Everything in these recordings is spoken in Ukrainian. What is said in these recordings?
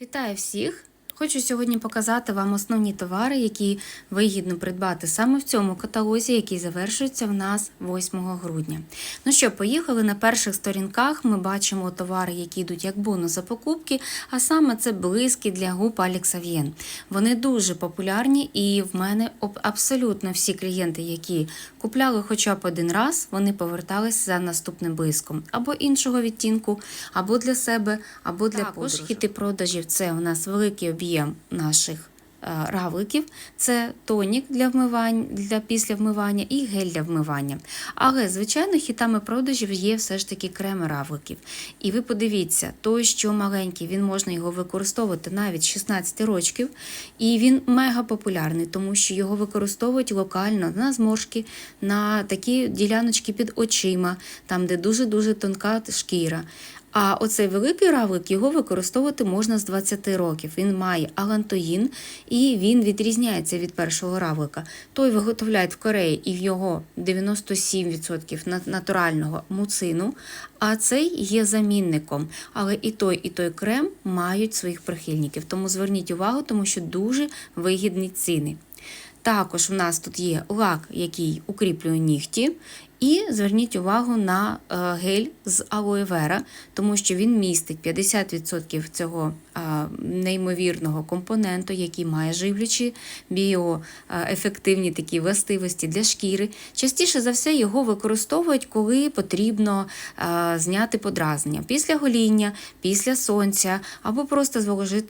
Вітаю всіх! Хочу сьогодні показати вам основні товари, які вигідно придбати саме в цьому каталозі, який завершується в нас 8 грудня. Ну що, поїхали на перших сторінках. Ми бачимо товари, які йдуть як бонус за покупки, а саме це блиски для губ Avien. Вони дуже популярні, і в мене абсолютно всі клієнти, які купляли хоча б один раз, вони повертались за наступним блиском або іншого відтінку, або для себе, або для Також хіти продажів це у нас великий об'єм наших е, равликів. Це тонік для вмивання, для після вмивання і гель для вмивання. Але, звичайно, хітами продажів є все ж таки креми равликів. І ви подивіться, той, що маленький, він можна його використовувати навіть з 16 років, і він мега популярний, тому що його використовують локально на зморшки, на такі діляночки під очима, там, де дуже-дуже тонка шкіра. А оцей великий равлик його використовувати можна з 20 років. Він має алантоїн і він відрізняється від першого равлика. Той виготовляють в Кореї і в його 97% натурального муцину, а цей є замінником. Але і той, і той крем мають своїх прихильників. Тому зверніть увагу, тому що дуже вигідні ціни. Також у нас тут є лак, який укріплює нігті. І зверніть увагу на е, гель з алоe вера, тому що він містить 50% цього е, неймовірного компоненту, який має живлячі біоефективні такі властивості для шкіри. Частіше за все його використовують, коли потрібно е, зняти подразнення після гоління, після сонця або просто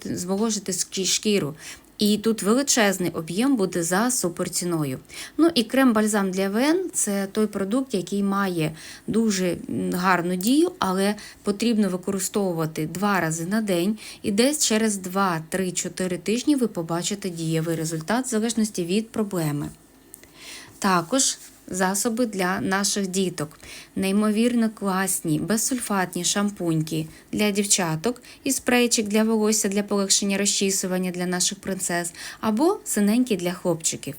зволожити шкіру. І тут величезний об'єм буде за суперціною. Ну і крем-бальзам для вен це той продукт, який має дуже гарну дію, але потрібно використовувати два рази на день, і десь через 2-3-4 тижні ви побачите дієвий результат в залежності від проблеми. Також засоби для наших діток. Неймовірно класні, безсульфатні шампуньки для дівчаток і спрейчик для волосся для полегшення розчісування для наших принцес, або синенькі для хлопчиків.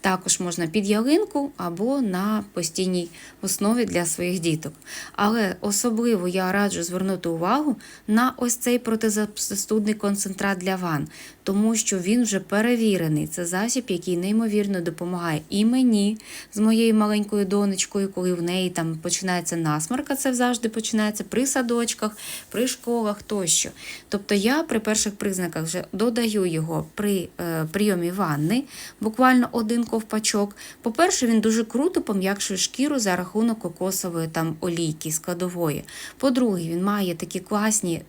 Також можна під ялинку або на постійній основі для своїх діток. Але особливо я раджу звернути увагу на ось цей протизастудний концентрат для ван, тому що він вже перевірений. Це засіб, який неймовірно допомагає і мені з моєю маленькою донечкою, коли в неї там починається насморк, а це завжди починається при садочках, при школах тощо. Тобто я при перших признаках вже додаю його при е, прийомі ванни, буквально один ковпачок. По-перше, він дуже круто пом'якшує шкіру за рахунок кокосової там олійки складової. По-друге, він має такі класні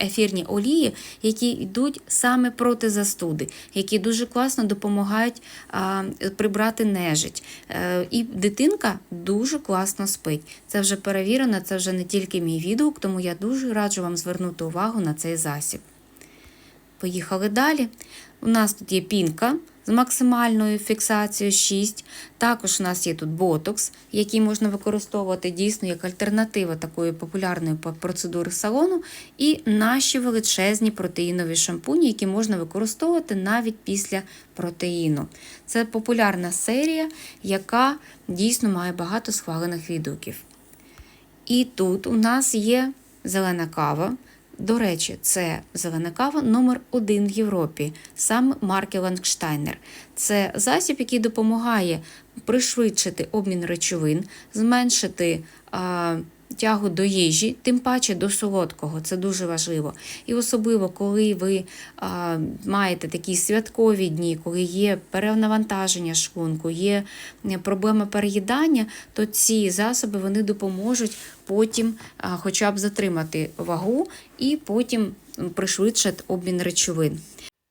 ефірні олії, які йдуть саме проти застуди, які дуже класно допомагають а, прибрати нежить. Е, і дитинка дуже класно спить. Це вже перевірено, це вже не тільки мій відгук, тому я дуже раджу вам звернути увагу на цей засіб. Поїхали далі. У нас тут є пінка з максимальною фіксацією 6. Також у нас є тут ботокс, який можна використовувати дійсно як альтернатива такої популярної процедури салону. І наші величезні протеїнові шампуні, які можна використовувати навіть після протеїну. Це популярна серія, яка дійсно має багато схвалених відгуків. І тут у нас є зелена кава. До речі, це зелена кава номер один в Європі, саме марки Лангштайнер. Це засіб, який допомагає пришвидшити обмін речовин, зменшити тягу до їжі, тим паче до солодкого. Це дуже важливо. І особливо, коли ви а, маєте такі святкові дні, коли є перенавантаження шлунку, є е, проблема переїдання, то ці засоби вони допоможуть потім а, хоча б затримати вагу і потім пришвидшать обмін речовин.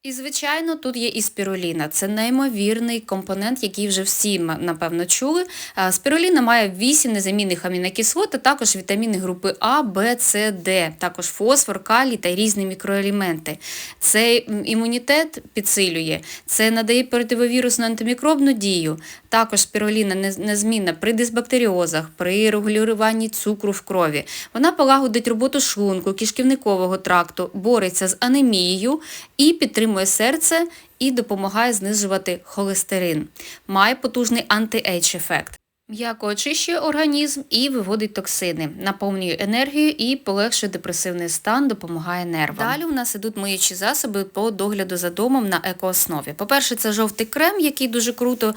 І, звичайно, тут є і спіруліна. Це неймовірний компонент, який вже всі, напевно, чули. Спіруліна має 8 незамінних амінокислот, а також вітаміни групи А, Б, С, Д, також фосфор, калій та різні мікроелементи. Це імунітет підсилює, це надає противовірусну антимікробну дію. Також спіруліна незмінна при дисбактеріозах, при регулюванні цукру в крові. Вона полагодить роботу шлунку, кишківникового тракту, бореться з анемією і підтримує серце. І допомагає знижувати холестерин. Має потужний анти-ейдж ефект. М'яко очищує організм і виводить токсини, наповнює енергію і полегшує депресивний стан, допомагає нервам. Далі у нас ідуть миючі засоби по догляду за домом на екооснові. По-перше, це жовтий крем, який дуже круто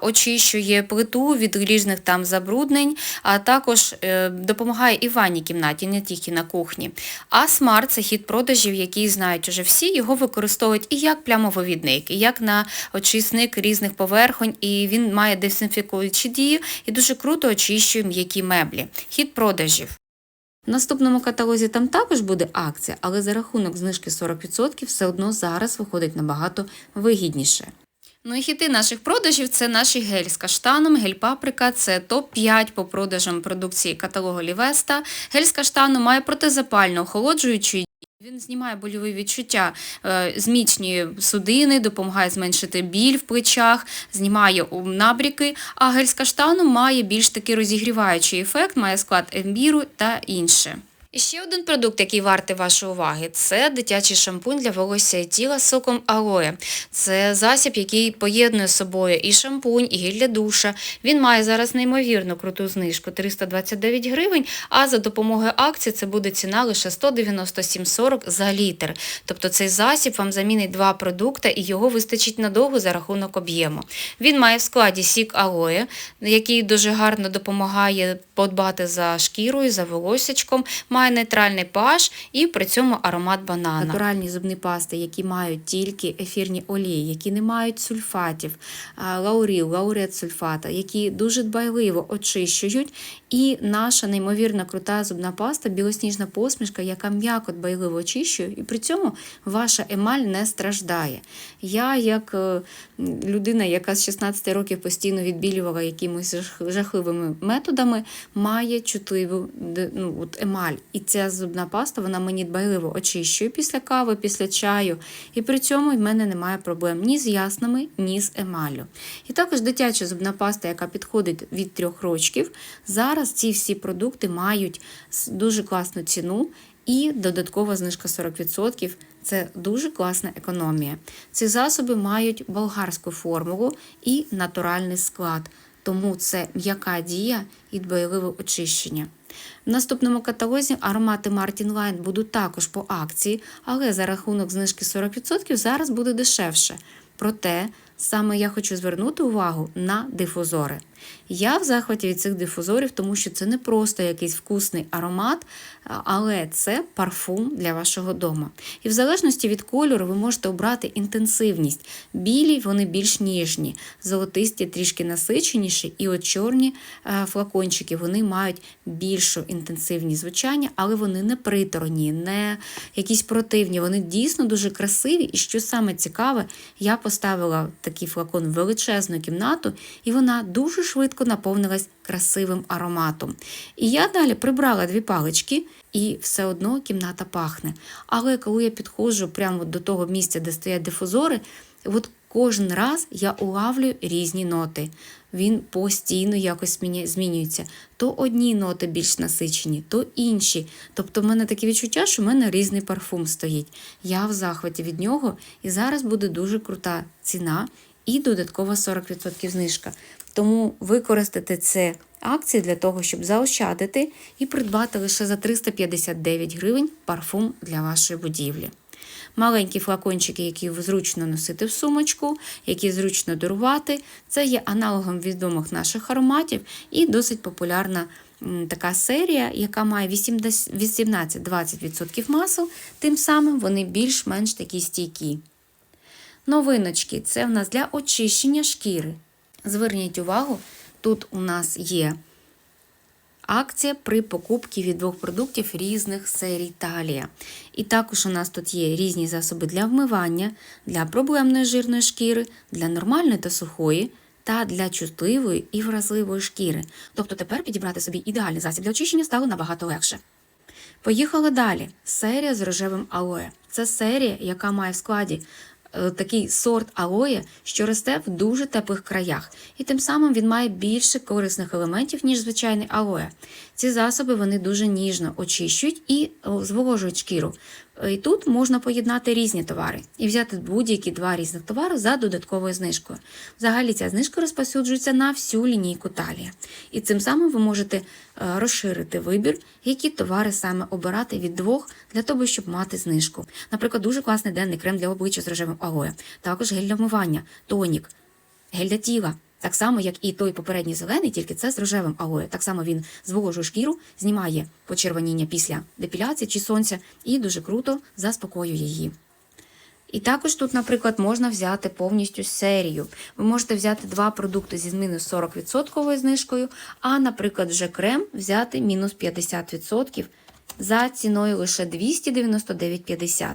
очищує плиту від різних там забруднень, а також е, допомагає і в ванній кімнаті, не тільки на кухні. А смарт це хід продажів, який знають уже всі. Його використовують і як плямовивідник, і як на очисник різних поверхонь, і він має дезінфікуючі дії і дуже круто очищує м'які меблі. Хід продажів. В наступному каталозі там також буде акція, але за рахунок знижки 40% все одно зараз виходить набагато вигідніше. Ну і хіти наших продажів це наші гель з каштаном, гель паприка, це топ-5 по продажам продукції каталогу Лівеста. Гель з каштану має протизапально охолоджуючу він знімає больові відчуття, е, зміцнює судини, допомагає зменшити біль в плечах, знімає набріки, а гель з каштану має більш такий розігріваючий ефект, має склад ембіру та інше. Ще один продукт, який вартий вашої уваги, це дитячий шампунь для волосся і тіла з соком алоє. Це засіб, який поєднує з собою і шампунь, і гель для душа. Він має зараз неймовірно круту знижку 329 гривень, а за допомогою акції це буде ціна лише 197,40 за літр. Тобто цей засіб вам замінить два продукти і його вистачить надовго за рахунок об'єму. Він має в складі сік алоє, який дуже гарно допомагає подбати за шкірою, за волосячком, має нейтральний pH і при цьому аромат банана. Натуральні зубні пасти, які мають тільки ефірні олії, які не мають сульфатів, лауріл, лаурет сульфата, які дуже дбайливо очищують. І наша неймовірно крута зубна паста, білосніжна посмішка, яка м'яко дбайливо очищує, і при цьому ваша емаль не страждає. Я, як е, людина, яка з 16 років постійно відбілювала якимись жахливими методами, має чутливу ну, от емаль. І ця зубна паста вона мені дбайливо очищує після кави, після чаю. І при цьому в мене немає проблем ні з яснами, ні з емаллю. І також дитяча зубна паста, яка підходить від трьох рочків. Зараз ці всі продукти мають дуже класну ціну. І додаткова знижка 40% це дуже класна економія. Ці засоби мають болгарську формулу і натуральний склад, тому це м'яка дія і дбайливе очищення. В наступному каталозі аромати Martin Line будуть також по акції, але за рахунок знижки 40% зараз буде дешевше. Проте саме я хочу звернути увагу на дифузори. Я в захваті від цих дифузорів, тому що це не просто якийсь вкусний аромат, але це парфум для вашого дому. І в залежності від кольору ви можете обрати інтенсивність. Білі вони більш ніжні, золотисті трішки насиченіші, і от чорні е, флакончики вони мають більшу інтенсивність звучання, але вони не приторні, не якісь противні. Вони дійсно дуже красиві. І що саме цікаве, я поставила такий флакон в величезну кімнату, і вона дуже швидко наповнилась красивим ароматом. І я далі прибрала дві палички, і все одно кімната пахне. Але коли я підходжу прямо до того місця, де стоять дифузори, от кожен раз я улавлюю різні ноти. Він постійно якось змінюється. То одні ноти більш насичені, то інші. Тобто в мене таке відчуття, що в мене різний парфум стоїть. Я в захваті від нього, і зараз буде дуже крута ціна і додаткова 40% знижка. Тому використати це акції для того, щоб заощадити і придбати лише за 359 гривень парфум для вашої будівлі. Маленькі флакончики, які зручно носити в сумочку, які зручно дарувати. Це є аналогом відомих наших ароматів і досить популярна така серія, яка має 18-20% масел, тим самим вони більш-менш такі стійкі. Новиночки це в нас для очищення шкіри. Зверніть увагу, тут у нас є акція при покупці від двох продуктів різних серій талія. І також у нас тут є різні засоби для вмивання, для проблемної жирної шкіри, для нормальної та сухої. Та для чутливої і вразливої шкіри. Тобто тепер підібрати собі ідеальний засіб для очищення стало набагато легше. Поїхали далі. Серія з рожевим алоє. Це серія, яка має в складі такий сорт алоє, що росте в дуже теплих краях, і тим самим він має більше корисних елементів, ніж звичайний алоє. Ці засоби вони дуже ніжно очищують і зволожують шкіру. І тут можна поєднати різні товари і взяти будь-які два різних товари за додатковою знижкою. Взагалі ця знижка розповсюджується на всю лінійку талія. І цим самим ви можете е, розширити вибір, які товари саме обирати від двох для того, щоб мати знижку. Наприклад, дуже класний денний крем для обличчя з рожевим алоє, також гель для вмивання, тонік, гель для тіла. Так само, як і той попередній зелений, тільки це з рожевим алоє. Так само він зволожує шкіру, знімає почервоніння після депіляції чи сонця і дуже круто заспокоює її. І також тут, наприклад, можна взяти повністю серію. Ви можете взяти два продукти зі мінус 40% знижкою, а, наприклад, вже крем взяти мінус 50% за ціною лише 299,50.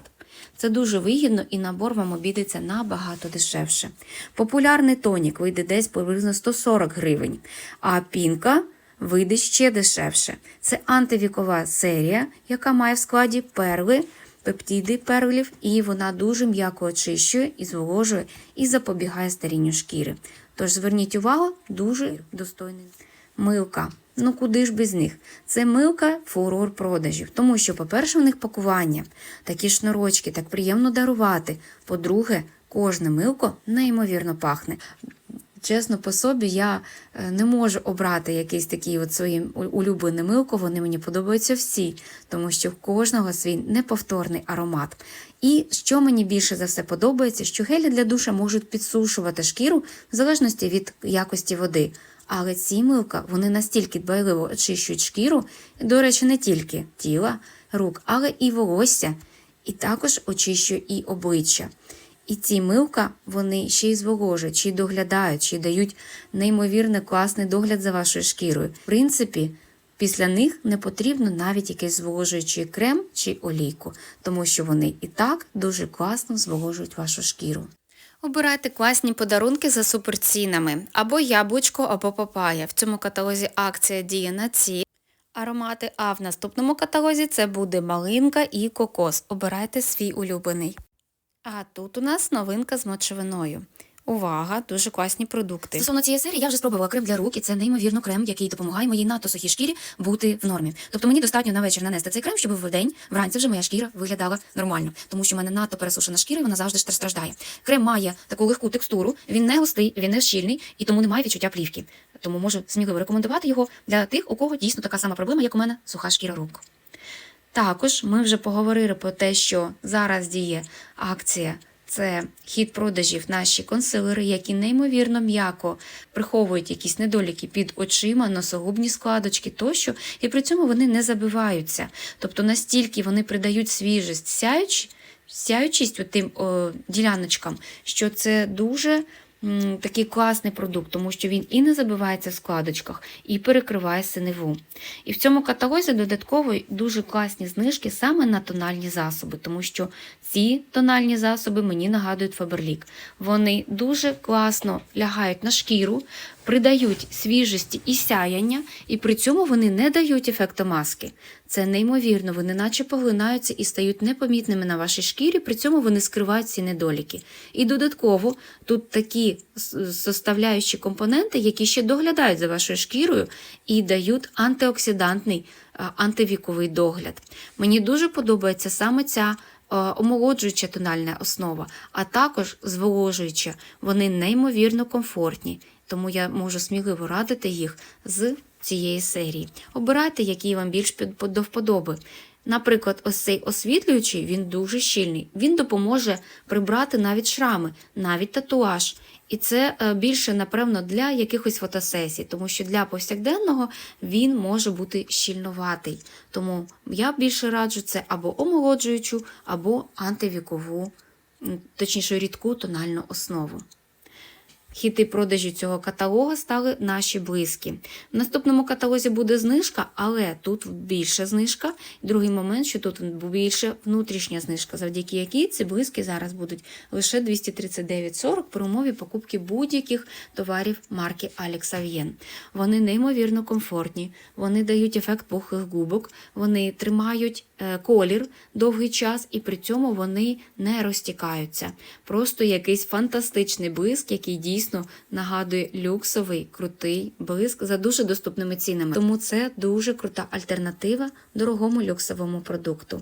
Це дуже вигідно і набор вам обійдеться набагато дешевше. Популярний тонік вийде десь приблизно 140 гривень, а пінка вийде ще дешевше. Це антивікова серія, яка має в складі перли, пептиди перлів, і вона дуже м'яко очищує і зволожує і запобігає старінню шкіри. Тож зверніть увагу, дуже достойний. Милка. Ну куди ж без них? Це милка фурор продажів, тому що, по-перше, у них пакування, такі шнурочки, так приємно дарувати. По-друге, кожне милко неймовірно пахне. Чесно, по собі я е, не можу обрати якийсь такий от своїм улюблене милко, вони мені подобаються всі, тому що в кожного свій неповторний аромат. І що мені більше за все подобається, що гелі для душа можуть підсушувати шкіру в залежності від якості води. Але ці милка вони настільки дбайливо очищують шкіру, до речі, не тільки тіла, рук, але і волосся, і також очищують і обличчя. І ці милка вони ще й зволожують, й доглядають, й дають неймовірно класний догляд за вашою шкірою. В принципі, після них не потрібно навіть якийсь зволожуючий крем чи олійку, тому що вони і так дуже класно зволожують вашу шкіру. Обирайте класні подарунки за суперцінами або яблучко, або папая. В цьому каталозі акція діє на ці аромати, а в наступному каталозі це буде малинка і кокос. Обирайте свій улюблений. А тут у нас новинка з мочевиною. Увага, дуже класні продукти. Стосовно цієї серії я вже спробувала крем для рук, і це неймовірно крем, який допомагає моїй надто сухій шкірі бути в нормі. Тобто мені достатньо на вечір нанести цей крем, щоб в день вранці вже моя шкіра виглядала нормально, тому що в мене надто пересушена шкіра, і вона завжди страждає. Крем має таку легку текстуру, він не густий, він не щільний і тому немає відчуття плівки. Тому можу сміливо рекомендувати його для тих, у кого дійсно така сама проблема, як у мене суха шкіра рук. Також ми вже поговорили про те, що зараз діє акція. Це хід продажів наші консилери, які неймовірно м'яко приховують якісь недоліки під очима, носогубні складочки тощо, і при цьому вони не забиваються. Тобто настільки вони придають свіжість, сяючість, сяючість тим о, діляночкам, що це дуже такий класний продукт, тому що він і не забивається в складочках, і перекриває синеву. І в цьому каталозі додатково дуже класні знижки саме на тональні засоби, тому що ці тональні засоби мені нагадують Фаберлік. Вони дуже класно лягають на шкіру, придають свіжості і сяяння, і при цьому вони не дають ефекту маски. Це неймовірно, вони наче поглинаються і стають непомітними на вашій шкірі, при цьому вони скривають ці недоліки. І додатково тут такі составляючі компоненти, які ще доглядають за вашою шкірою і дають антиоксидантний, антивіковий догляд. Мені дуже подобається саме ця. Омолоджуюча тональна основа, а також зволожуюча, вони неймовірно комфортні, тому я можу сміливо радити їх з цієї серії. Обирайте, який вам більш до вподоби. Наприклад, ось цей освітлюючий, він дуже щільний. Він допоможе прибрати навіть шрами, навіть татуаж. І це більше, напевно, для якихось фотосесій, тому що для повсякденного він може бути щільноватий. Тому я більше раджу це або омолоджуючу, або антивікову, точніше, рідку тональну основу. Хіти продажі цього каталогу стали наші близькі. В наступному каталозі буде знижка, але тут більша знижка. Другий момент, що тут більше внутрішня знижка, завдяки якій ці близькі зараз будуть лише 239,40 при умові покупки будь-яких товарів марки Avien. Вони неймовірно комфортні, вони дають ефект пухлих губок, вони тримають колір довгий час, і при цьому вони не розтікаються. Просто якийсь фантастичний блиск, який дійсно нагадує люксовий, крутий блиск за дуже доступними цінами. Тому це дуже крута альтернатива дорогому люксовому продукту.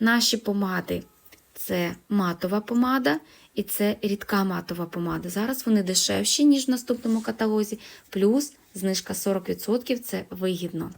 Наші помади це матова помада і це рідка матова помада. Зараз вони дешевші, ніж в наступному каталозі, плюс знижка 40% це вигідно.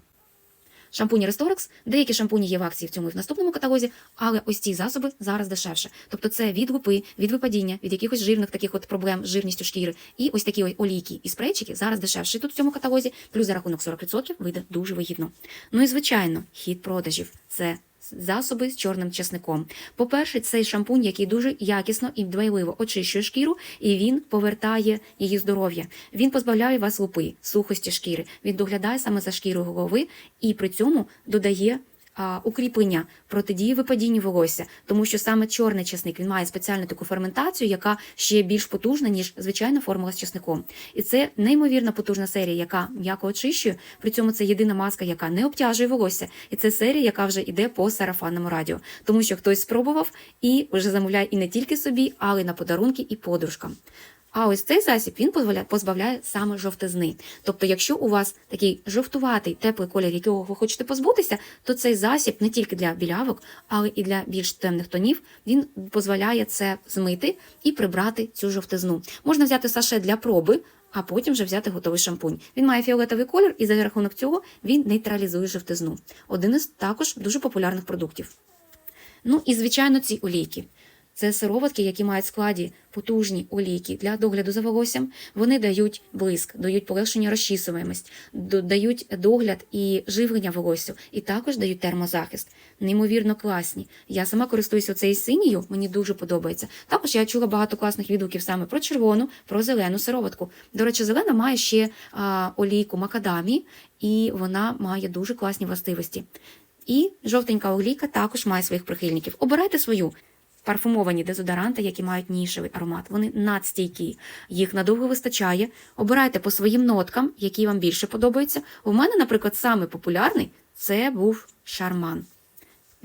Шампуні Ресторекс, деякі шампуні є в акції в цьому і в наступному каталозі, але ось ці засоби зараз дешевше. Тобто це від гупи, від випадіння, від якихось жирних таких от проблем з жирністю шкіри. І ось такі олійки і спрейчики зараз дешевші тут в цьому каталозі, плюс за рахунок 40% вийде дуже вигідно. Ну і звичайно, хід продажів це засоби з чорним часником. По-перше, цей шампунь, який дуже якісно і дбайливо очищує шкіру, і він повертає її здоров'я. Він позбавляє вас лупи, сухості шкіри. Він доглядає саме за шкірою голови і при цьому додає. А, Укріплення протидії випадінню волосся, тому що саме чорний часник він має спеціальну таку ферментацію, яка ще більш потужна, ніж звичайна формула з часником. І це неймовірно потужна серія, яка м'яко очищує. При цьому це єдина маска, яка не обтяжує волосся. І це серія, яка вже йде по сарафанному радіо, тому що хтось спробував і вже замовляє і не тільки собі, але й на подарунки і подружкам. А ось цей засіб він позбавляє, саме жовтизни. Тобто, якщо у вас такий жовтуватий теплий колір, якого ви хочете позбутися, то цей засіб не тільки для білявок, але і для більш темних тонів, він дозволяє це змити і прибрати цю жовтизну. Можна взяти саше для проби. А потім вже взяти готовий шампунь. Він має фіолетовий колір, і за рахунок цього він нейтралізує жовтизну. Один із також дуже популярних продуктів. Ну і звичайно, ці олійки. Це сироватки, які мають в складі потужні олійки для догляду за волоссям. Вони дають блиск, дають полегшення розчісуваємость, дають догляд і живлення волоссю, і також дають термозахист. Неймовірно класні. Я сама користуюся цією синьою, мені дуже подобається. Також я чула багато класних відгуків саме про червону, про зелену сироватку. До речі, зелена має ще а, олійку макадамі, і вона має дуже класні властивості. І жовтенька олійка також має своїх прихильників. Обирайте свою. Парфумовані дезодоранти, які мають нішевий аромат, вони надстійкі. Їх надовго вистачає. Обирайте по своїм ноткам, які вам більше подобаються. У мене, наприклад, самий популярний це був шарман.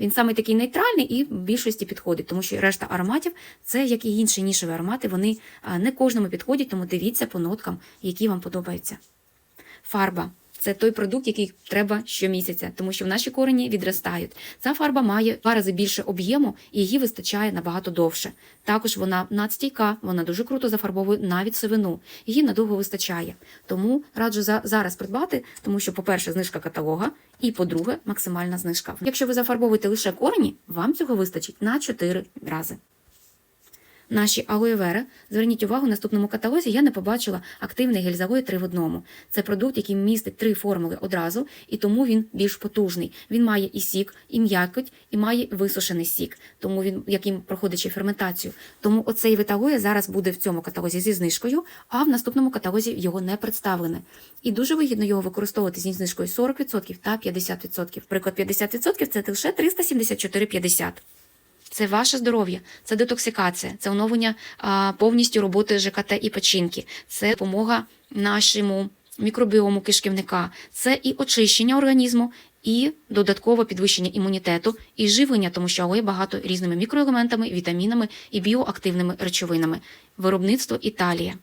Він саме такий нейтральний і в більшості підходить, тому що решта ароматів, це як і інші нішеві аромати, вони не кожному підходять, тому дивіться по ноткам, які вам подобаються. Фарба. Це той продукт, який треба щомісяця, тому що в наші корені відростають. Ця фарба має два рази більше об'єму і її вистачає набагато довше. Також вона надстійка, вона дуже круто зафарбовує навіть сивину. Її надовго вистачає. Тому раджу за, зараз придбати, тому що, по-перше, знижка каталога, і по-друге, максимальна знижка. Якщо ви зафарбовуєте лише корені, вам цього вистачить на 4 рази. Наші алоевери, зверніть увагу, в наступному каталозі я не побачила активний гель з алоє 3 в одному. Це продукт, який містить три формули одразу, і тому він більш потужний. Він має і сік, і м'якоть, і має висушений сік, тому він яким проходить ферментацію. Тому оцей вид алоє зараз буде в цьому каталозі зі знижкою, а в наступному каталозі його не представлене. І дуже вигідно його використовувати зі знижкою 40% та 50%. Приклад 50% це лише 374,50. Це ваше здоров'я, це детоксикація, це оновлення а, повністю роботи ЖКТ і печінки, це допомога нашому мікробіому кишківника, це і очищення організму, і додаткове підвищення імунітету, і живлення, тому що алоє багато різними мікроелементами, вітамінами і біоактивними речовинами. Виробництво Італія.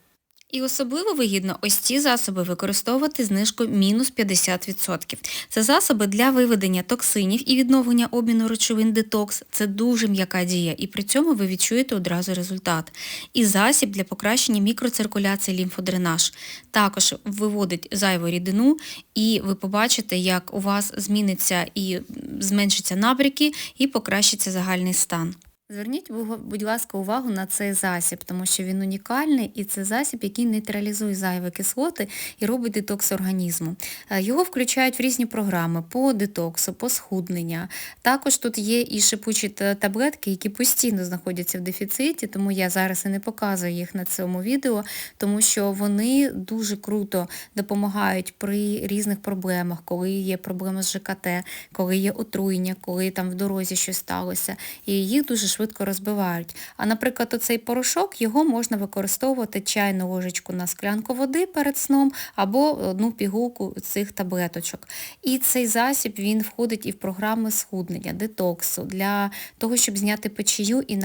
І особливо вигідно ось ці засоби використовувати знижку мінус 50%. Це засоби для виведення токсинів і відновлення обміну речовин детокс. Це дуже м'яка дія, і при цьому ви відчуєте одразу результат. І засіб для покращення мікроциркуляції лімфодренаж. Також виводить зайву рідину, і ви побачите, як у вас зміниться і зменшиться набряки, і покращиться загальний стан. Зверніть, будь ласка, увагу на цей засіб, тому що він унікальний і це засіб, який нейтралізує зайві кислоти і робить детокс організму. Е, Його включають в різні програми по детоксу, по схуднення. Також тут є і шипучі таблетки, які постійно знаходяться в дефіциті, тому я зараз і не показую їх на цьому відео, тому що вони дуже круто допомагають при різних проблемах, коли є проблеми з ЖКТ, коли є отруєння, коли там в дорозі щось сталося. І їх дуже швидко розбивають. А, наприклад, оцей порошок його можна використовувати чайну ложечку на склянку води перед сном або одну пігулку цих таблеточок. І цей засіб він входить і в програми схуднення, детоксу для того, щоб зняти печію і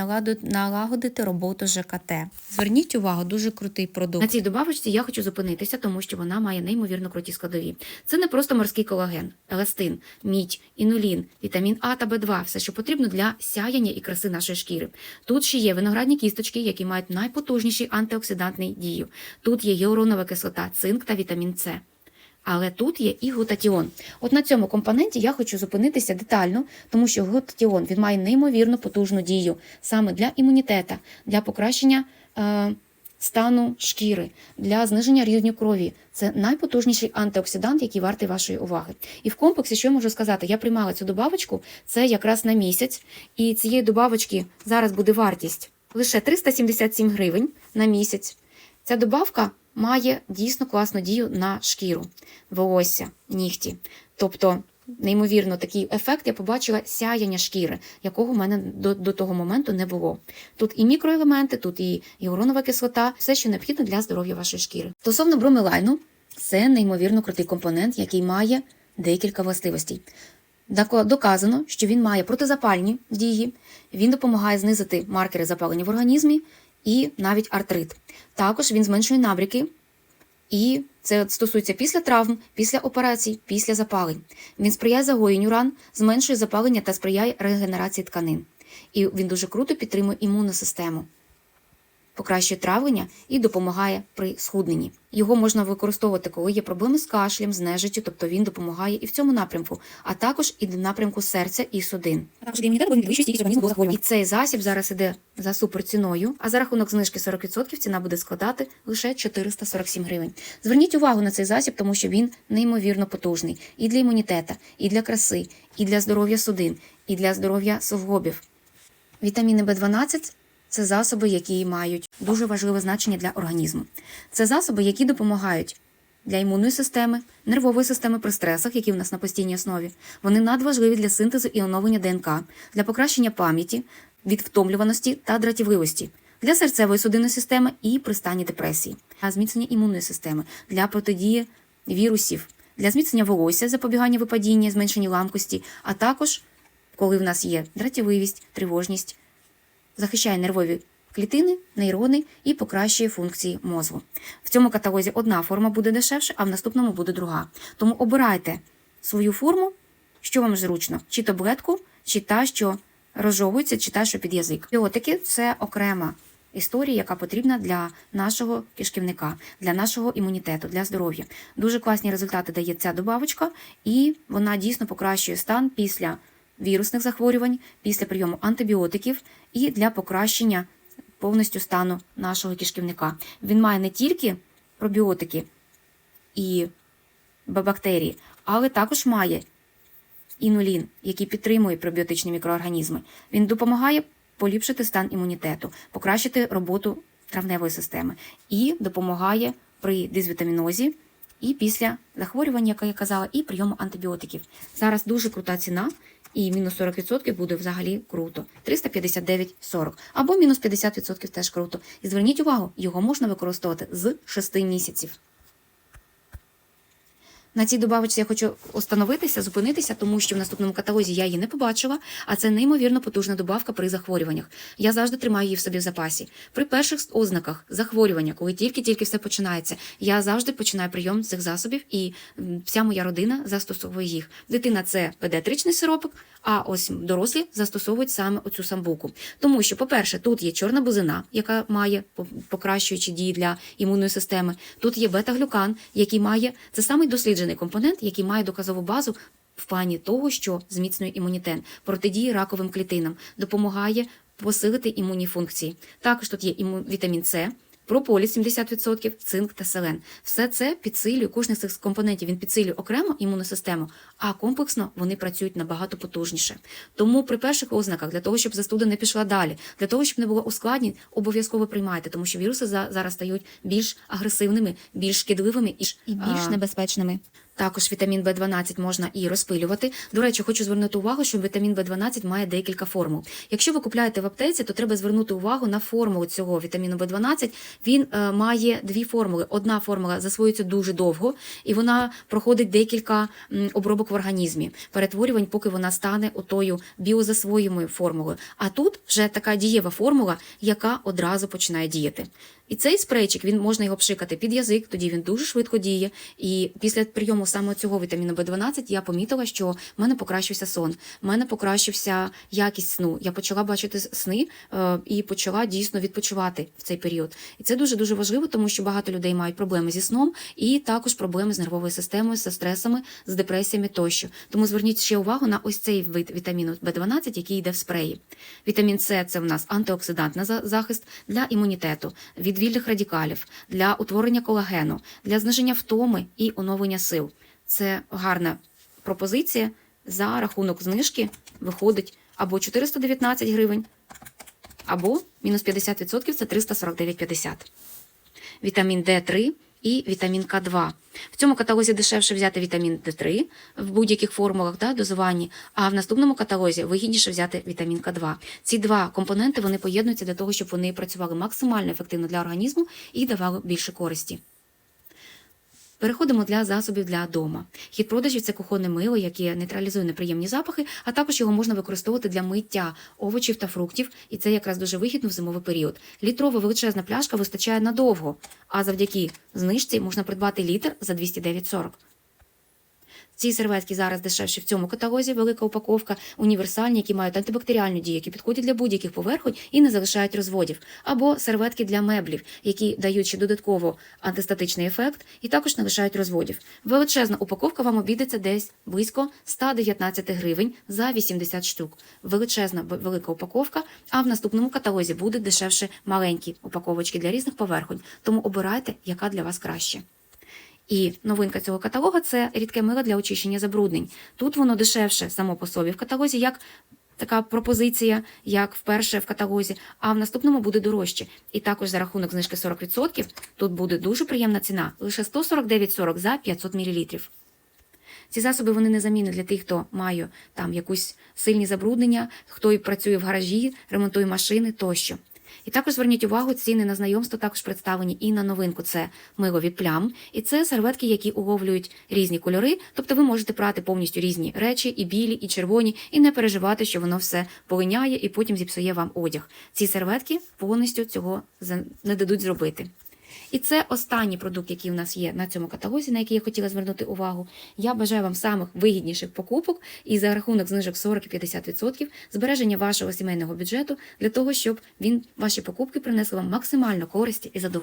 налагодити роботу ЖКТ. Зверніть увагу, дуже крутий продукт. На цій добавочці я хочу зупинитися, тому що вона має неймовірно круті складові. Це не просто морський колаген, еластин, мідь, інулін, вітамін А та Б2, все, що потрібно для сяяння і краси нашої шкіри. Тут ще є виноградні кісточки, які мають найпотужніший антиоксидантний дію. Тут є гіалуронова кислота, цинк та вітамін С. Але тут є і глутатіон. От на цьому компоненті я хочу зупинитися детально, тому що глутатіон він має неймовірно потужну дію саме для імунітета, для покращення е, стану шкіри, для зниження рівню крові. Це найпотужніший антиоксидант, який вартий вашої уваги. І в комплексі, що я можу сказати, я приймала цю добавочку, це якраз на місяць, і цієї добавочки зараз буде вартість лише 377 гривень на місяць. Ця добавка має дійсно класну дію на шкіру, волосся, нігті. Тобто, неймовірно, такий ефект я побачила сяяння шкіри, якого в мене до, до того моменту не було. Тут і мікроелементи, тут і гіалуронова кислота, все, що необхідно для здоров'я вашої шкіри. Стосовно бромелайну, це неймовірно крутий компонент, який має декілька властивостей. Доказано, що він має протизапальні дії, він допомагає знизити маркери запалення в організмі і навіть артрит. Також він зменшує набряки, і це стосується після травм, після операцій, після запалень. Він сприяє загоєнню ран, зменшує запалення та сприяє регенерації тканин. І він дуже круто підтримує імунну систему покращує травлення і допомагає при схудненні. Його можна використовувати, коли є проблеми з кашлем, з нежиттю, тобто він допомагає і в цьому напрямку, а також і в напрямку серця і судин. А також для бо він підвищує стійкість організму до І цей засіб зараз іде за суперціною, а за рахунок знижки 40% ціна буде складати лише 447 гривень. Зверніть увагу на цей засіб, тому що він неймовірно потужний і для імунітета, і для краси, і для здоров'я судин, і для здоров'я суглобів. Вітаміни В12 це засоби, які мають дуже важливе значення для організму. Це засоби, які допомагають для імунної системи, нервової системи при стресах, які в нас на постійній основі. Вони надважливі для синтезу і оновлення ДНК, для покращення пам'яті, від втомлюваності та дратівливості, для серцевої судинної системи і при стані депресії, для зміцнення імунної системи, для протидії вірусів, для зміцнення волосся, запобігання випадіння, зменшення ламкості, а також коли в нас є дратівливість, тривожність, захищає нервові клітини, нейрони і покращує функції мозку. В цьому каталозі одна форма буде дешевше, а в наступному буде друга. Тому обирайте свою форму, що вам зручно, чи таблетку, чи та, що розжовується, чи та, що під язик. Біотики це окрема історія, яка потрібна для нашого кишківника, для нашого імунітету, для здоров'я. Дуже класні результати дає ця добавочка, і вона дійсно покращує стан після вірусних захворювань, після прийому антибіотиків і для покращення повністю стану нашого кишківника. Він має не тільки пробіотики і бактерії, але також має інулін, який підтримує пробіотичні мікроорганізми. Він допомагає поліпшити стан імунітету, покращити роботу травневої системи і допомагає при дисвітамінозі і після захворювання, як я казала, і прийому антибіотиків. Зараз дуже крута ціна. І мінус 40% буде взагалі круто. 359,40. Або мінус 50% теж круто. І зверніть увагу, його можна використовувати з 6 місяців. На цій добавочці я хочу остановитися, зупинитися, тому що в наступному каталозі я її не побачила, а це неймовірно потужна добавка при захворюваннях. Я завжди тримаю її в собі в запасі. При перших ознаках захворювання, коли тільки-тільки все починається, я завжди починаю прийом цих засобів, і вся моя родина застосовує їх. Дитина це педіатричний сиропик, а ось дорослі застосовують саме оцю самбуку. Тому що, по-перше, тут є чорна бузина, яка має по- покращуючі дії для імунної системи. Тут є бета-глюкан, який має це самий досліджений компонент, який має доказову базу. В плані того, що зміцнює імунітет, протидіє раковим клітинам, допомагає посилити імунні функції. Також тут є вітамін С, прополіс 70%, цинк та селен. Все це підсилює, кожен з цих компонентів він підсилює окремо імунну систему, а комплексно вони працюють набагато потужніше. Тому при перших ознаках, для того, щоб застуда не пішла далі, для того, щоб не було ускладнень, обов'язково приймайте, тому що віруси за- зараз стають більш агресивними, більш шкідливими і, більш небезпечними. Також вітамін В12 можна і розпилювати. До речі, хочу звернути увагу, що вітамін В12 має декілька формул. Якщо ви купляєте в аптеці, то треба звернути увагу на формулу цього вітаміну В12. Він е, має дві формули. Одна формула засвоюється дуже довго, і вона проходить декілька обробок в організмі, перетворювань, поки вона стане отою біозасвоюємою формулою. А тут вже така дієва формула, яка одразу починає діяти. І цей спрейчик він можна його пшикати під язик, тоді він дуже швидко діє. І після прийому саме цього вітаміну В12 я помітила, що в мене покращився сон, в мене покращився якість сну. Я почала бачити сни е, і почала дійсно відпочивати в цей період. І це дуже дуже важливо, тому що багато людей мають проблеми зі сном і також проблеми з нервовою системою, з стресами, з депресіями тощо. Тому зверніть ще увагу на ось цей вид вітаміну В12, який йде в спреї. Вітамін С це в нас антиоксидант на за- захист для імунітету, від вільних радикалів, для утворення колагену, для зниження втоми і оновлення сил. Це гарна пропозиція. За рахунок знижки виходить або 419 гривень, або мінус 50% це 349,50. Вітамін Д3 і вітамін К2. В цьому каталозі дешевше взяти вітамін Д3 в будь-яких формулах да, дозуванні, а в наступному каталозі вигідніше взяти вітамін К2. Ці два компоненти вони поєднуються для того, щоб вони працювали максимально ефективно для організму і давали більше користі. Переходимо для засобів для дома. Хід продажів це кухонне мило, яке нейтралізує неприємні запахи, а також його можна використовувати для миття овочів та фруктів, і це якраз дуже вигідно в зимовий період. Літрова величезна пляшка вистачає надовго, а завдяки знижці можна придбати літр за 209,40. Ці серветки зараз дешевші в цьому каталозі, велика упаковка, універсальні, які мають антибактеріальну дію, які підходять для будь-яких поверхонь і не залишають розводів, або серветки для меблів, які дають ще додатково антистатичний ефект і також не лишають розводів. Величезна упаковка вам обійдеться десь близько 119 гривень за 80 штук. Величезна велика упаковка, а в наступному каталозі буде дешевше маленькі упаковочки для різних поверхонь. Тому обирайте, яка для вас краще. І новинка цього каталога це рідке мило для очищення забруднень. Тут воно дешевше само по собі в каталозі, як така пропозиція, як вперше в каталозі, а в наступному буде дорожче. І також за рахунок знижки 40% тут буде дуже приємна ціна лише 149,40 за 500 мл. Ці засоби вони незамінні для тих, хто має там якусь сильні забруднення, хто і працює в гаражі, ремонтує машини тощо. І також зверніть увагу, ціни на знайомство також представлені і на новинку це мило від плям, і це серветки, які уловлюють різні кольори. Тобто ви можете прати повністю різні речі, і білі, і червоні, і не переживати, що воно все полиняє і потім зіпсує вам одяг. Ці серветки повністю цього не дадуть зробити. І це останній продукт, який у нас є на цьому каталозі, на який я хотіла звернути увагу. Я бажаю вам самих вигідніших покупок і за рахунок знижок 40 і 50% збереження вашого сімейного бюджету для того, щоб він ваші покупки принесли вам максимально користі і задоволення.